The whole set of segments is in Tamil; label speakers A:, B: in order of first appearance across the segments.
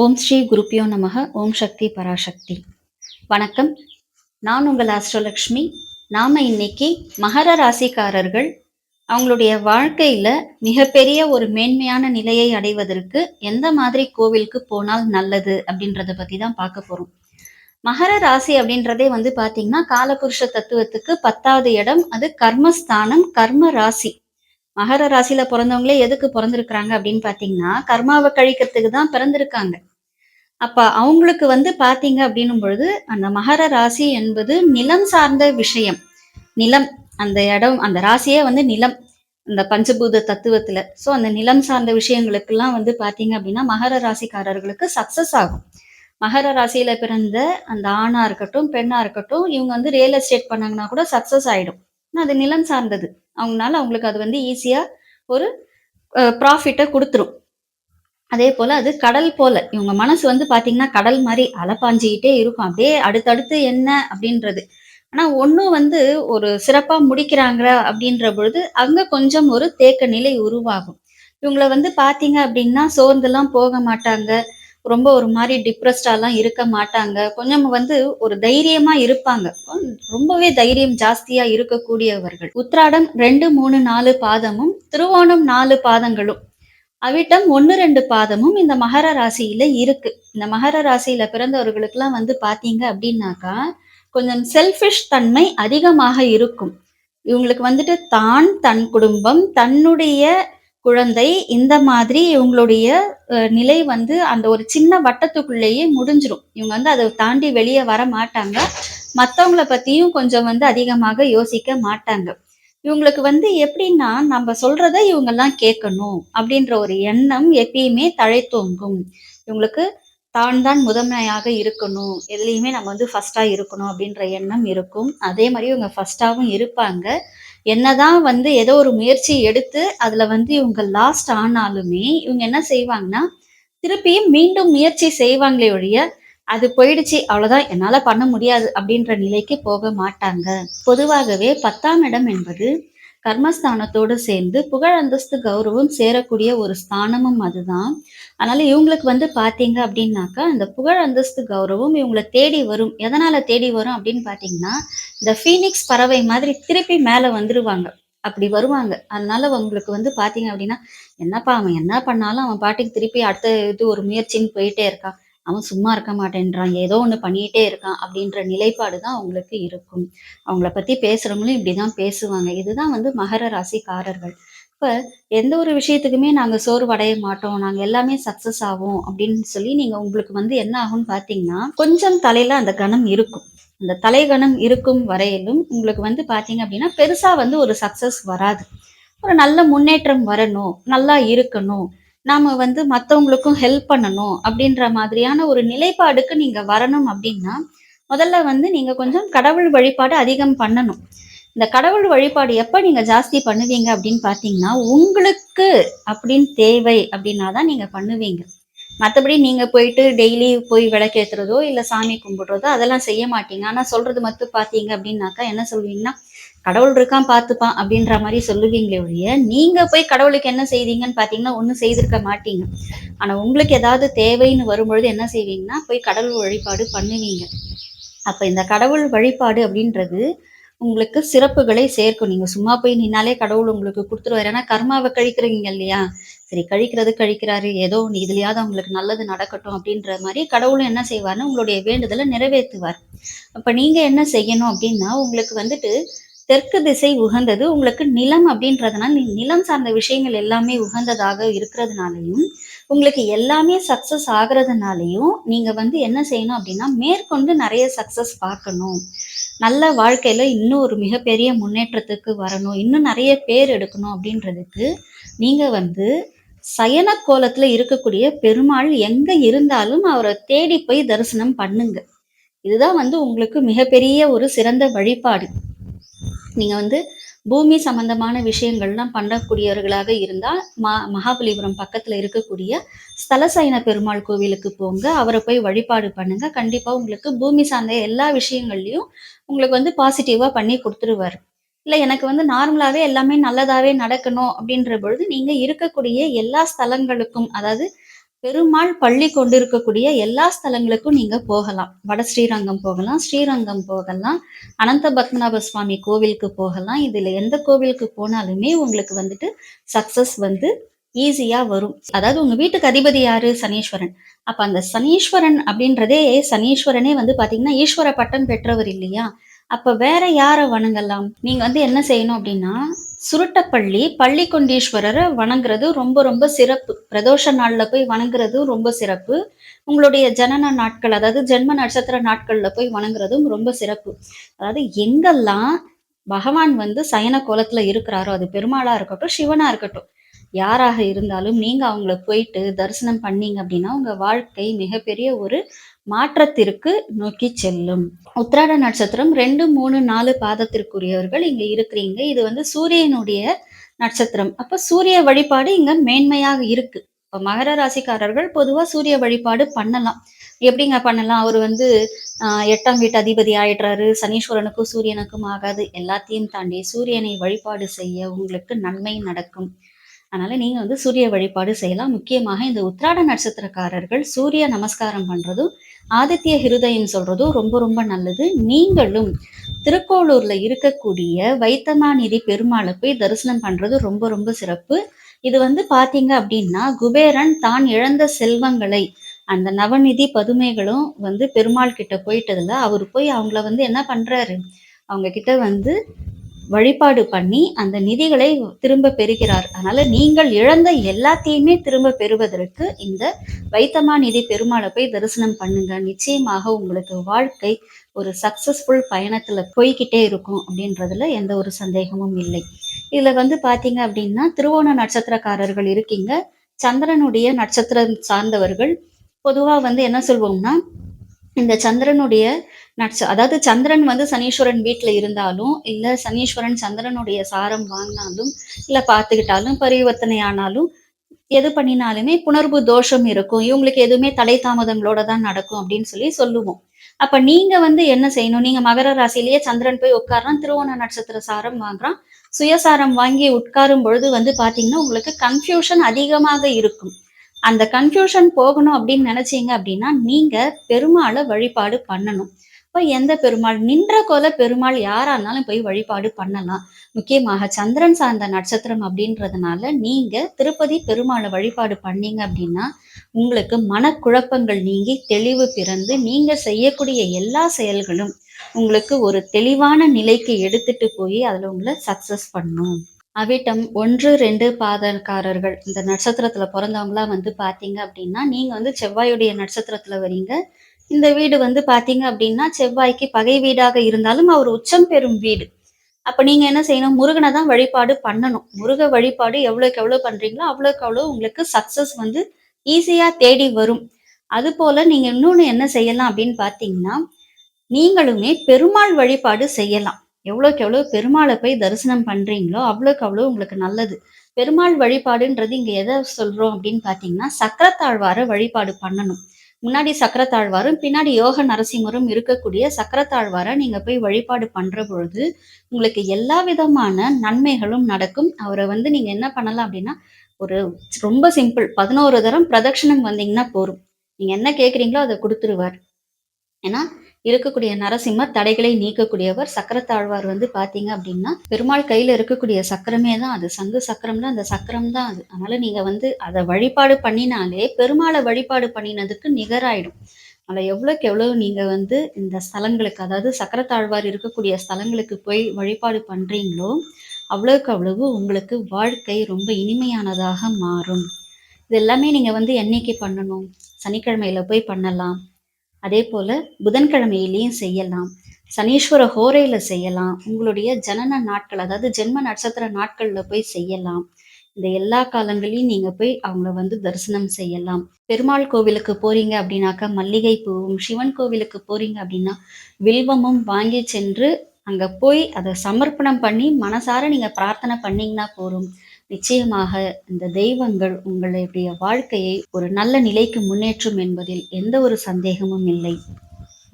A: ஓம் ஸ்ரீ குருப்பியோ நமக ஓம் சக்தி பராசக்தி. வணக்கம். நான் உங்கள் ஆஸ்ட்ரோலக்ஷ்மி. நாம இன்னைக்கு மகர ராசிக்காரர்கள் அவங்களுடைய வாழ்க்கையில மிகப்பெரிய ஒரு மேன்மையான நிலையை அடைவதற்கு எந்த மாதிரி கோவிலுக்கு போனால் நல்லது அப்படின்றத பத்தி தான் பார்க்க போறோம். மகர ராசி அப்படின்றதே வந்து பாத்தீங்கன்னா காலபுருஷ தத்துவத்துக்கு பத்தாவது இடம் அது கர்மஸ்தானம் கர்ம ராசி. மகர ராசியில பிறந்தவங்களே எதுக்கு பிறந்திருக்கிறாங்க அப்படின்னு பாத்தீங்கன்னா கர்மாவை கழிக்கிறதுக்கு தான் பிறந்திருக்காங்க. அப்ப அவங்களுக்கு வந்து பாத்தீங்க அப்படின்னும் பொழுது அந்த மகர ராசி என்பது நிலம் சார்ந்த விஷயம். நிலம் அந்த இடம் அந்த ராசியே வந்து நிலம். இந்த பஞ்சபூத தத்துவத்துல. ஸோ அந்த நிலம் சார்ந்த விஷயங்களுக்கெல்லாம் வந்து பாத்தீங்க அப்படின்னா மகர ராசிக்காரர்களுக்கு சக்சஸ் ஆகும். மகர ராசியில பிறந்த அந்த ஆணா இருக்கட்டும் பெண்ணா இருக்கட்டும் இவங்க வந்து ரியல் எஸ்டேட் பண்ணாங்கன்னா கூட சக்சஸ் ஆயிடும். அது நிலம் சார்ந்தது. அவங்களால அவங்களுக்கு அது வந்து ஈஸியா ஒரு ப்ராஃபிட்டை கொடுத்துரும். அதே போல அது கடல் போல. இவங்க மனசு வந்து பாத்தீங்கன்னா கடல் மாதிரி அலப்பாஞ்சிக்கிட்டே இருக்கும். அப்படியே அடுத்தடுத்து என்ன அப்படின்றது. ஆனா ஒன்னும் வந்து ஒரு சிறப்பா முடிக்கிறாங்க அப்படின்ற பொழுது அங்க கொஞ்சம் ஒரு தேக்க நிலை உருவாகும். இவங்கள வந்து பாத்தீங்க அப்படின்னா சோர்ந்தெல்லாம் போக மாட்டாங்க. ரொம்ப ஒரு மாதிரி டிப்ரெஸ்டாலாம் இருக்க மாட்டாங்க. கொஞ்சம் வந்து ஒரு தைரியமா இருப்பாங்க. ரொம்பவே தைரியம் ஜாஸ்தியா இருக்கக்கூடியவர்கள். உத்ராடம் ரெண்டு மூணு நாலு பாதமும் திருவோணம் நாலு பாதங்களும். அவிட்டம் ஒன்று ரெண்டு பாதமும் இந்த மகர ராசியில இருக்கு. இந்த மகர ராசியில பிறந்தவர்களுக்கெல்லாம் வந்து பாத்தீங்க அப்படின்னாக்கா கொஞ்சம் செல்ஃபிஷ் தன்மை அதிகமாக இருக்கும். இவங்களுக்கு வந்துட்டு தான் தன் குடும்பம் தன்னுடைய குழந்தை இந்த மாதிரி இவங்களுடைய நிலை வந்து அந்த ஒரு சின்ன வட்டத்துக்குள்ளேயே முடிஞ்சிரும். இவங்க வந்து அதை தாண்டி வெளியே வர மாட்டாங்க. மற்றவங்கள பத்தியும் கொஞ்சம் வந்து அதிகமாக யோசிக்க மாட்டாங்க. இவங்களுக்கு வந்து எப்படின்னா நம்ம சொல்றத இவங்கெல்லாம் கேட்கணும் அப்படின்ற ஒரு எண்ணம் எப்பயுமே தழைத்தோங்கும். இவங்களுக்கு தான் தான் முதன்மையாக இருக்கணும். எதுலேயுமே நம்ம வந்து ஃபஸ்ட்டாக இருக்கணும் அப்படின்ற எண்ணம் இருக்கும். அதே மாதிரி இவங்க ஃபஸ்ட்டாகவும் இருப்பாங்க. என்னதான் வந்து ஏதோ ஒரு முயற்சி எடுத்து அதில் வந்து இவங்க லாஸ்ட் ஆனாலுமே இவங்க என்ன செய்வாங்கன்னா திருப்பியும் மீண்டும் முயற்சி செய்வாங்களே ஒழிய அது போயிடுச்சு அவ்வளவுதான். என்னால பண்ண முடியாது அப்படின்ற நிலைக்கு போக மாட்டாங்க. பொதுவாகவே பத்தாம் இடம் என்பது கர்மஸ்தானத்தோடு சேர்ந்து புகழ் அந்தஸ்து கௌரவம் சேரக்கூடிய ஒரு ஸ்தானமும் அதுதான். அதனால இவங்களுக்கு வந்து பாத்தீங்க அப்படின்னாக்கா இந்த புகழ் அந்தஸ்து கௌரவம் இவங்களை தேடி வரும். எதனால தேடி வரும் அப்படின்னு பாத்தீங்கன்னா இந்த ஃபீனிக்ஸ் பறவை மாதிரி திருப்பி மேல வந்துருவாங்க. அப்படி வருவாங்க. அதனால உங்களுக்கு வந்து பாத்தீங்க அப்படின்னா என்னப்பா அவன் என்ன பண்ணாலும் அவன் பாட்டுக்கு திருப்பி அடுத்த இது ஒரு முயற்சின்னு போயிட்டே இருக்கான். அவன் சும்மா இருக்க மாட்டேன்றான் ஏதோ ஒன்று பண்ணிகிட்டே இருக்கான் அப்படின்ற நிலைப்பாடு தான் அவங்களுக்கு இருக்கும். அவங்கள பற்றி பேசுகிறவங்களும் இப்படி தான் பேசுவாங்க. இதுதான் வந்து மகர ராசிக்காரர்கள். இப்போ எந்த ஒரு விஷயத்துக்குமே நாங்கள் சோர்வடைய மாட்டோம். நாங்கள் எல்லாமே சக்ஸஸ் ஆகும் அப்படின்னு சொல்லி நீங்கள் உங்களுக்கு வந்து என்ன ஆகும்னு பார்த்தீங்கன்னா கொஞ்சம் தலையில் அந்த கணம் இருக்கும். அந்த தலைகணம் இருக்கும் வரையிலும் உங்களுக்கு வந்து பார்த்தீங்க அப்படின்னா பெருசாக வந்து ஒரு சக்ஸஸ் வராது. ஒரு நல்ல முன்னேற்றம் வரணும் நல்லா இருக்கணும். நாம வந்து மற்றவங்களுக்கும் ஹெல்ப் பண்ணணும் அப்படின்ற மாதிரியான ஒரு நிலைப்பாடுக்கு நீங்க வரணும் அப்படின்னா முதல்ல வந்து நீங்க கொஞ்சம் கடவுள் வழிபாடு அதிகம் பண்ணணும். இந்த கடவுள் வழிபாடு எப்ப நீங்க ஜாஸ்தி பண்ணுவீங்க அப்படின்னு பாத்தீங்கன்னா உங்களுக்கு அப்படின்னு தேவை அப்படின்னா தான் நீங்க பண்ணுவீங்க. மற்றபடி நீங்க போயிட்டு டெய்லி போய் விளக்கேற்றுறதோ இல்லை சாமி கும்பிடுறதோ அதெல்லாம் செய்ய மாட்டீங்க. ஆனா சொல்றது மட்டும் பாத்தீங்க அப்படின்னாக்கா என்ன சொல்வீங்கன்னா கடவுள் இருக்கான் பார்த்துப்பான் அப்படின்ற மாதிரி சொல்லுவீங்களே ஒழிய நீங்க போய் கடவுளுக்கு என்ன செய்வீங்கன்னு பாத்தீங்கன்னா ஒன்றும் செய்திருக்க மாட்டீங்க. ஆனா உங்களுக்கு ஏதாவது தேவைன்னு வரும்பொழுது என்ன செய்வீங்கன்னா போய் கடவுள் வழிபாடு பண்ணுவீங்க. அப்ப இந்த கடவுள் வழிபாடு அப்படின்றது உங்களுக்கு சிறப்புகளை சேர்க்கும். நீங்க சும்மா போய் நின்னாலே கடவுள் உங்களுக்கு கொடுத்துருவாரு. ஏன்னா கர்மாவை கழிக்கிறீங்க இல்லையா? சரி கழிக்கிறது கழிக்கிறாரு. ஏதோ ஒன்று இதுலயாவது அவங்களுக்கு நல்லது நடக்கட்டும் அப்படின்ற மாதிரி கடவுளும் என்ன செய்வார்னு உங்களுடைய வேண்டுதலை நிறைவேற்றுவார். அப்ப நீங்க என்ன செய்யணும் அப்படின்னா உங்களுக்கு வந்துட்டு தெற்கு திசை உகந்தது. உங்களுக்கு நிலம் அப்படின்றதுனால நிலம் சார்ந்த விஷயங்கள் எல்லாமே உகந்ததாக இருக்கிறதுனாலையும் உங்களுக்கு எல்லாமே சக்சஸ் ஆகுறதுனாலையும் நீங்க வந்து என்ன செய்யணும் அப்படின்னா மேற்கொண்டு நிறைய சக்சஸ் பார்க்கணும். நல்ல வாழ்க்கையில இன்னும் ஒரு மிகப்பெரிய முன்னேற்றத்துக்கு வரணும். இன்னும் நிறைய பேர் எடுக்கணும் அப்படின்றதுக்கு நீங்க வந்து சயன கோலத்துல இருக்கக்கூடிய பெருமாள் எங்க இருந்தாலும் அவரை தேடி போய் தரிசனம் பண்ணுங்க. இதுதான் வந்து உங்களுக்கு மிகப்பெரிய ஒரு சிறந்த வழிபாடு. நீங்கள் வந்து பூமி சம்பந்தமான விஷயங்கள்லாம் பண்ணக்கூடியவர்களாக இருந்தால் மா மகாபலிபுரம் பக்கத்தில் இருக்கக்கூடிய ஸ்தலசைன பெருமாள் கோவிலுக்கு போங்க. அவரை போய் வழிபாடு பண்ணுங்க. கண்டிப்பாக உங்களுக்கு பூமி சார்ந்த எல்லா விஷயங்கள்லையும் உங்களுக்கு வந்து பாசிட்டிவாக பண்ணி கொடுத்துருவார். இல்லை எனக்கு வந்து நார்மலாகவே எல்லாமே நல்லதாகவே நடக்கணும் அப்படின்ற பொழுது நீங்கள் இருக்கக்கூடிய எல்லா ஸ்தலங்களுக்கும் அதாவது பெருமாள் பள்ளி கொண்டிருக்கக்கூடிய எல்லா ஸ்தலங்களுக்கும் நீங்க போகலாம். வட ஸ்ரீரங்கம் போகலாம் ஸ்ரீரங்கம் போகலாம் அனந்த பத்மநாப சுவாமி கோவிலுக்கு போகலாம். இதுல எந்த கோவிலுக்கு போனாலுமே உங்களுக்கு வந்துட்டு சக்சஸ் வந்து ஈஸியா வரும். அதாவது உங்க வீட்டுக்கு அதிபதி யாரு? சனீஸ்வரன். அப்ப அந்த சனீஸ்வரன் அப்படின்றதே சனீஸ்வரனே வந்து பாத்தீங்கன்னா ஈஸ்வர பட்டம் பெற்றவர் இல்லையா? அப்ப வேற யாரை வணங்கலாம்? நீங்க வந்து என்ன செய்யணும் அப்படின்னா சுருட்டப்பள்ளி பள்ளி கொண்டீஸ்வரரை வணங்குறது ரொம்ப ரொம்ப சிறப்பு. பிரதோஷ நாளில் போய் வணங்குறதும் ரொம்ப சிறப்பு. உங்களுடைய ஜனன நாட்கள் அதாவது ஜென்ம நட்சத்திர நாட்களில் போய் வணங்குறதும் ரொம்ப சிறப்பு. அதாவது எங்கெல்லாம் பகவான் வந்து சயன கோலத்துல இருக்கிறாரோ அது பெருமாளா இருக்கட்டும் சிவனா இருக்கட்டும் யாராக இருந்தாலும் நீங்க அவங்கள போயிட்டு தரிசனம் பண்ணீங்க அப்படின்னா உங்க வாழ்க்கை மிகப்பெரிய ஒரு மாற்றத்திற்கு நோக்கி செல்லும். உத்திராட நட்சத்திரம் ரெண்டு மூணு நாலு பாதத்திற்குரியவர்கள் இங்க இருக்கிறீங்க. இது வந்து சூரியனுடைய நட்சத்திரம். அப்ப சூரிய வழிபாடு இங்க மேன்மையாக இருக்கு. இப்ப மகர ராசிக்காரர்கள் பொதுவா சூரிய வழிபாடு பண்ணலாம். எப்படிங்க பண்ணலாம்? அவர் வந்து ஆஹ் எட்டாம் வீட்டு அதிபதி ஆயிடுறாரு. சனீஸ்வரனுக்கும் சூரியனுக்கும் ஆகாது. எல்லாத்தையும் தாண்டி சூரியனை வழிபாடு செய்ய உங்களுக்கு நன்மை நடக்கும். அதனால நீங்க வந்து சூரிய வழிபாடு செய்யலாம். முக்கியமாக இந்த உத்ராட நட்சத்திரக்காரர்கள் சூரிய நமஸ்காரம் பண்றதும் ஆதித்ய ஹிருதயம் சொல்றதும் ரொம்ப ரொம்ப நல்லது. நீங்களும் திருக்கோளூர்ல இருக்கக்கூடிய வைத்தமாநிதி பெருமாளை போய் தரிசனம் பண்றது ரொம்ப ரொம்ப சிறப்பு. இது வந்து பாத்தீங்க அப்படின்னா குபேரன் தான் இழந்த செல்வங்களை அந்த நவநிதி பதுமைகளும் வந்து பெருமாள் கிட்ட போயிட்டதுல அவர் போய் அவங்கள வந்து என்ன பண்றாரு? அவங்க கிட்ட வந்து வழிபாடு பண்ணி அந்த நிதிகளை திரும்ப பெறுகிறார். அதனால நீங்கள் இழந்த எல்லாத்தையுமே திரும்ப பெறுவதற்கு இந்த வைத்தமா நிதி பெருமாளை போய் தரிசனம் பண்ணுங்க. நிச்சயமாக உங்களுக்கு வாழ்க்கை ஒரு சக்சஸ்ஃபுல் பயணத்துல போய்கிட்டே இருக்கும் அப்படின்றதுல எந்த ஒரு சந்தேகமும் இல்லை. இதுல வந்து பாத்தீங்க அப்படின்னா திருவோண நட்சத்திரக்காரர்கள் இருக்கீங்க. சந்திரனுடைய நட்சத்திரம் சார்ந்தவர்கள். பொதுவா வந்து என்ன சொல்வோம்னா இந்த சந்திரனுடைய நட்ச அதாவது சந்திரன் வந்து சனீஸ்வரன் வீட்டில் இருந்தாலும் இல்லை சனீஸ்வரன் சந்திரனுடைய சாரம் வாங்கினாலும் இல்லை பார்த்துக்கிட்டாலும் பரிவர்த்தனை ஆனாலும் எது பண்ணினாலுமே புணர்வு தோஷம் இருக்கும். இவங்களுக்கு எதுவுமே தடை தாமதங்களோட தான் நடக்கும் அப்படின்னு சொல்லி சொல்லுவோம். அப்ப நீங்க வந்து என்ன செய்யணும்? நீங்க மகர ராசிலேயே சந்திரன் போய் உட்காரான் திருவோண நட்சத்திர சாரம் வாங்குறான். சுயசாரம் வாங்கி உட்காரும் பொழுது வந்து பாத்தீங்கன்னா உங்களுக்கு கன்ஃபியூஷன் அதிகமாக இருக்கும். அந்த கன்ஃபியூஷன் போகணும் அப்படின்னு நினைச்சீங்க அப்படின்னா நீங்க பெருமாளை வழிபாடு பண்ணணும். இப்போ எந்த பெருமாள்? நின்ற கோல பெருமாள் யாரா இருந்தாலும் போய் வழிபாடு பண்ணலாம். முக்கியமாக சந்திரன் சார்ந்த நட்சத்திரம் அப்படின்றதுனால நீங்க திருப்பதி பெருமாளை வழிபாடு பண்ணீங்க அப்படின்னா உங்களுக்கு மனக்குழப்பங்கள் நீங்கி தெளிவு பிறந்து நீங்க செய்யக்கூடிய எல்லா செயல்களும் உங்களுக்கு ஒரு தெளிவான நிலைக்கு எடுத்துட்டு போய் அதில் உங்களை சக்சஸ் பண்ணும். அவிட்டம் ஒன்று ரெண்டு பாதக்காரர்கள் இந்த நட்சத்திரத்துல பிறந்தவங்களாம் வந்து பாத்தீங்க அப்படின்னா நீங்க வந்து செவ்வாயுடைய நட்சத்திரத்துல வரீங்க. இந்த வீடு வந்து பாத்தீங்க அப்படின்னா செவ்வாய்க்கு பகை வீடாக இருந்தாலும் அவர் உச்சம் பெறும் வீடு. அப்ப நீங்க என்ன செய்யணும்? முருகனை தான் வழிபாடு பண்ணணும். முருக வழிபாடு எவ்வளவுக்கு எவ்வளவு பண்றீங்களோ அவ்வளவுக்கு அவ்வளவு உங்களுக்கு சக்சஸ் வந்து ஈஸியா தேடி வரும். அது போல நீங்க இன்னொன்னு என்ன செய்யலாம் அப்படின்னு பாத்தீங்கன்னா நீங்களுமே பெருமாள் வழிபாடு செய்யலாம். எவ்வளோக்கு எவ்வளோ பெருமாளை போய் தரிசனம் பண்ணுறீங்களோ அவ்வளோக்கு அவ்வளோ உங்களுக்கு நல்லது. பெருமாள் வழிபாடுன்றது இங்கே எதை சொல்கிறோம் அப்படின்னு பார்த்தீங்கன்னா சக்கரத்தாழ்வாரை வழிபாடு பண்ணணும். முன்னாடி சக்கரத்தாழ்வாரும் பின்னாடி யோக நரசிம்மரும் இருக்கக்கூடிய சக்கரத்தாழ்வாரை நீங்கள் போய் வழிபாடு பண்ணுற பொழுது உங்களுக்கு எல்லா விதமான நன்மைகளும் நடக்கும். அவரை வந்து நீங்கள் என்ன பண்ணலாம் அப்படின்னா ஒரு ரொம்ப சிம்பிள் பதினோரு தரம் பிரதட்சணம் வந்தீங்கன்னா போரும் நீங்கள் என்ன கேட்குறீங்களோ அதை கொடுத்துருவார். ஏன்னா இருக்கக்கூடிய நரசிம்மர் தடைகளை நீக்கக்கூடியவர் சக்கரத்தாழ்வார் வந்து பாத்தீங்க அப்படின்னா பெருமாள் கையில இருக்கக்கூடிய சக்கரமே தான் அது. சங்கு சக்கரம் தான் அந்த சக்கரம் தான் அது. அதனால நீங்க வந்து அதை வழிபாடு பண்ணினாலே பெருமாளை வழிபாடு பண்ணினதுக்கு நிகராயிடும். அதில் எவ்வளோக்கு எவ்வளோ நீங்கள் வந்து இந்த ஸ்தலங்களுக்கு அதாவது சக்கரத்தாழ்வார் இருக்கக்கூடிய ஸ்தலங்களுக்கு போய் வழிபாடு பண்ணுறீங்களோ அவ்வளோக்கு அவ்வளவு உங்களுக்கு வாழ்க்கை ரொம்ப இனிமையானதாக மாறும். இது எல்லாமே நீங்கள் வந்து என்னைக்கு பண்ணணும்? சனிக்கிழமையில போய் பண்ணலாம். அதே போல் புதன்கிழமையிலையும் செய்யலாம். சனீஸ்வர ஹோரையில் செய்யலாம். உங்களுடைய ஜனன நாட்கள் அதாவது ஜென்ம நட்சத்திர நாட்களில் போய் செய்யலாம். இந்த எல்லா காலங்களையும் நீங்கள் போய் அவங்கள வந்து தரிசனம் செய்யலாம். பெருமாள் கோவிலுக்கு போறீங்க அப்படின்னாக்கா மல்லிகை பூவும் சிவன் கோவிலுக்கு போறீங்க அப்படின்னா வில்வமும் வாங்கி சென்று அங்கே போய் அதை சமர்ப்பணம் பண்ணி மனசார நீங்கள் பிரார்த்தனை பண்ணீங்கன்னா போதும். நிச்சயமாக இந்த தெய்வங்கள் உங்களுடைய வாழ்க்கையை ஒரு நல்ல நிலைக்கு முன்னேற்றும் என்பதில் எந்த ஒரு சந்தேகமும் இல்லை.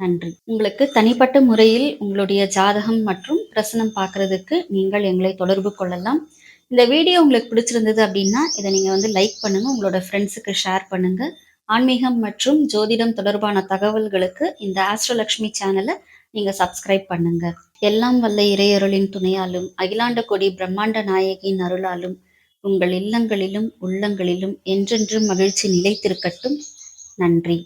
A: நன்றி. உங்களுக்கு தனிப்பட்ட முறையில் உங்களுடைய ஜாதகம் மற்றும் பிரசனம் பார்க்கறதுக்கு நீங்கள் எங்களை தொடர்பு கொள்ளலாம். இந்த வீடியோ உங்களுக்கு பிடிச்சிருந்தது அப்படின்னா இதை நீங்கள் வந்து லைக் பண்ணுங்கள் உங்களோட ஃப்ரெண்ட்ஸுக்கு ஷேர் பண்ணுங்கள் ஆன்மீகம் மற்றும் ஜோதிடம் தொடர்பான தகவல்களுக்கு இந்த ஆஸ்ட்ரோலக்ஷ்மி சேனலை நீங்கள் சப்ஸ்கிரைப் பண்ணுங்க. எல்லாம் வல்ல இறையருளின் துணையாலும் அகிலாண்ட கொடி பிரம்மாண்ட நாயகியின் அருளாலும் உங்கள் இல்லங்களிலும் உள்ளங்களிலும் என்றென்றும் மகிழ்ச்சி நிலைத்திருக்கட்டும். நன்றி.